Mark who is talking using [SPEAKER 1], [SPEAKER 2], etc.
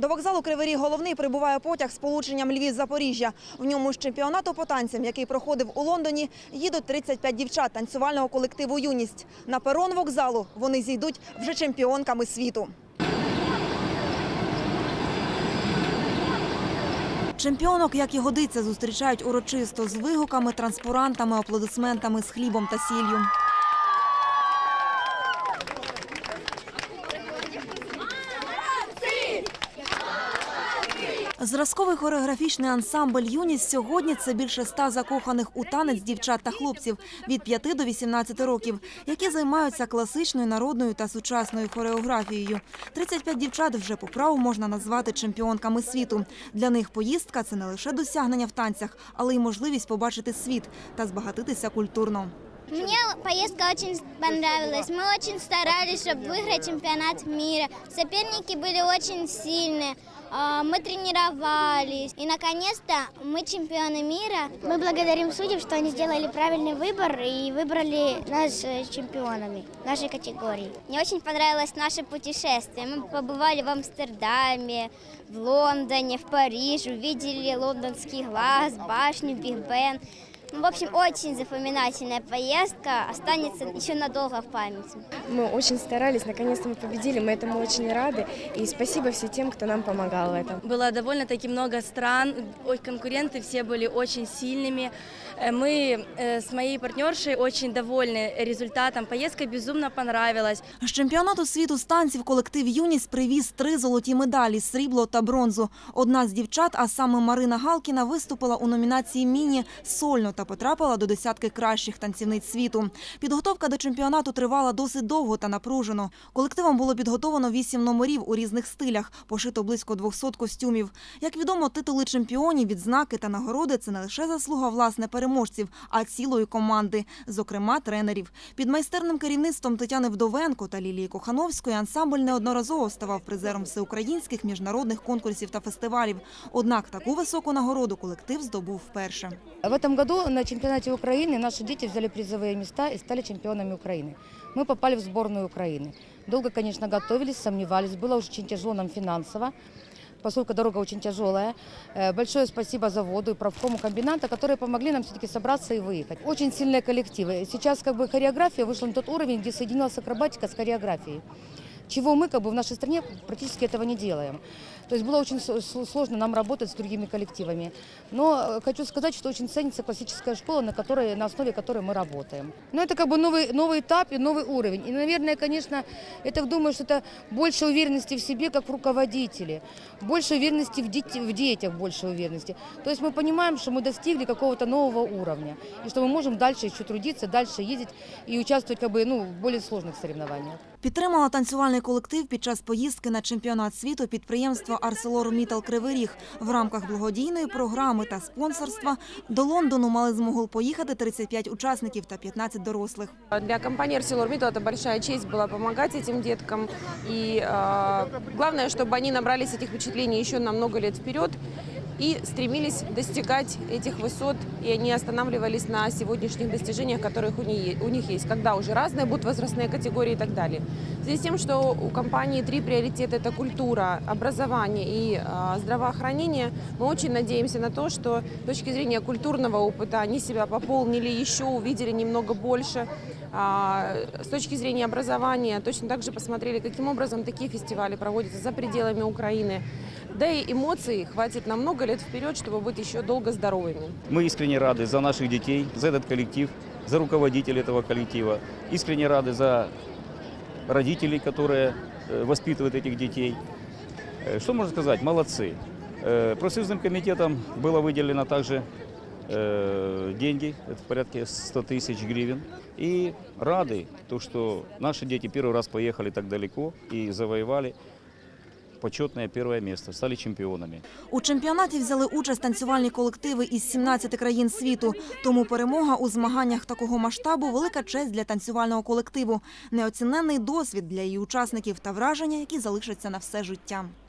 [SPEAKER 1] До вокзалу Кривий Ріг головний прибуває потяг з полученням Львів-Запоріжжя. В ньому з чемпіонату по танцям, який проходив у Лондоні, їдуть 35 дівчат танцювального колективу Юність. На перон вокзалу вони зійдуть вже чемпіонками світу. Чемпіонок, як і годиться, зустрічають урочисто з вигуками, транспарантами, аплодисментами, з хлібом та сіллю. Зразковий хореографічний ансамбль Юність сьогодні це більше ста закоханих у танець дівчат та хлопців від 5 до 18 років, які займаються класичною народною та сучасною хореографією. 35 дівчат вже по праву можна назвати чемпіонками світу. Для них поїздка це не лише досягнення в танцях, але й можливість побачити світ та збагатитися культурно.
[SPEAKER 2] Мне поездка очень понравилась. Мы очень старались, чтобы выиграть чемпионат мира. Соперники были очень сильные. А, Мы тренировались. И, наконец-то, мы чемпионы мира. Мы благодарим судей, что они сделали правильный выбор и выбрали нас э, чемпионами нашей категории. Мне очень понравилось наше путешествие. Мы побывали в Амстердаме, в Лондоне, в Париже, увидели лондонский глаз, башню, Биг Бен. Ну, в общем, очень запоминательная поездка, останется еще надолго в памяти.
[SPEAKER 3] Мы очень старались, наконец-то мы победили, мы этому очень рады. И спасибо всем тем, кто нам помогал в этом.
[SPEAKER 4] Было довольно-таки много стран, ой, конкуренты все были очень сильными. Э, Мы э, с моей партнершей очень довольны результатом. Поездка безумно понравилась.
[SPEAKER 1] З чемпіонату світу з танців колектив Юність привіз три золоті медалі срібло та бронзу. Одна з дівчат, а саме Марина Галкіна, виступила у номінації Міні сольно та потрапила до десятки кращих танцівниць світу. Підготовка до чемпіонату тривала досить довго та напружено. Колективом було підготовано вісім номерів у різних стилях, пошито близько 200 костюмів. Як відомо, титули чемпіонів, відзнаки та нагороди це не лише заслуга власне переможців, а цілої команди, зокрема тренерів. Під майстерним керівництвом Тетяни Вдовенко та Лілії Кохановської ансамбль неодноразово ставав призером всеукраїнських міжнародних конкурсів та фестивалів. Однак таку високу нагороду колектив здобув вперше.
[SPEAKER 5] В этом году на чемпионате Украины наши дети взяли призовые места и стали чемпионами Украины. Мы попали в сборную Украины. Долго, конечно, готовились, сомневались. Было очень тяжело нам финансово, поскольку дорога очень тяжелая. Э, Большое спасибо заводу и правкому комбината, которые помогли нам все-таки собраться и выехать. Очень сильные коллективы. Сейчас как бы хореография вышла на тот уровень, где соединилась акробатика с хореографией чего мы как бы в нашей стране практически этого не делаем. То есть было очень сложно нам работать с другими коллективами. Но э, хочу сказать, что очень ценится классическая школа, на, которой, на основе которой мы работаем. Но это как бы новый, новый этап и новый уровень. И, наверное, конечно, я так думаю, что это больше уверенности в себе, как в руководителе, больше уверенности в, дете- в детях, больше уверенности. То есть мы понимаем, что мы достигли какого-то нового уровня, и что мы можем дальше еще трудиться, дальше ездить и участвовать как бы, ну, в более сложных соревнованиях.
[SPEAKER 1] Підтримала танцювальний колектив під час поїздки на чемпіонат світу підприємства ArcelorMittal Кривий Ріг. В рамках благодійної програми та спонсорства до Лондону мали змогу поїхати 35 учасників та 15 дорослих.
[SPEAKER 6] Для компании ArcelorMittal это большая честь была помогать этим деткам. И э, главное, чтобы они набрались этих впечатлений еще на много лет вперед и стремились достигать этих высот, и они останавливались на сегодняшних достижениях, которых у них, у них есть, когда уже разные будут возрастные категории и так далее. В связи с тем, что у компании три приоритета – это культура, образование и э, здравоохранение, мы очень надеемся на то, что с точки зрения культурного опыта они себя пополнили еще, увидели немного больше, а, С точки зрения образования точно так же посмотрели, каким образом такие фестивали проводятся за пределами Украины. Да и эмоций хватит на много лет вперед, чтобы быть еще долго здоровыми.
[SPEAKER 7] Мы искренне рады за наших детей, за этот коллектив, за руководителей этого коллектива. Искренне рады за родителей, которые э, воспитывают этих детей. Э, Что можно сказать? Молодцы. Э, Профсоюзным комитетом было выделено также деньги, это в порядке 100 тысяч гривен. И рады, то, что наши дети первый раз поехали так далеко и завоевали почетное первое место, стали чемпионами.
[SPEAKER 1] У чемпіонаті взяли участь танцювальні колективи із 17 країн світу. Тому перемога у змаганнях такого масштабу велика честь для танцювального колективу, неоціненний досвід для її учасників та враження, які залишаться на все життя.
[SPEAKER 4] Мы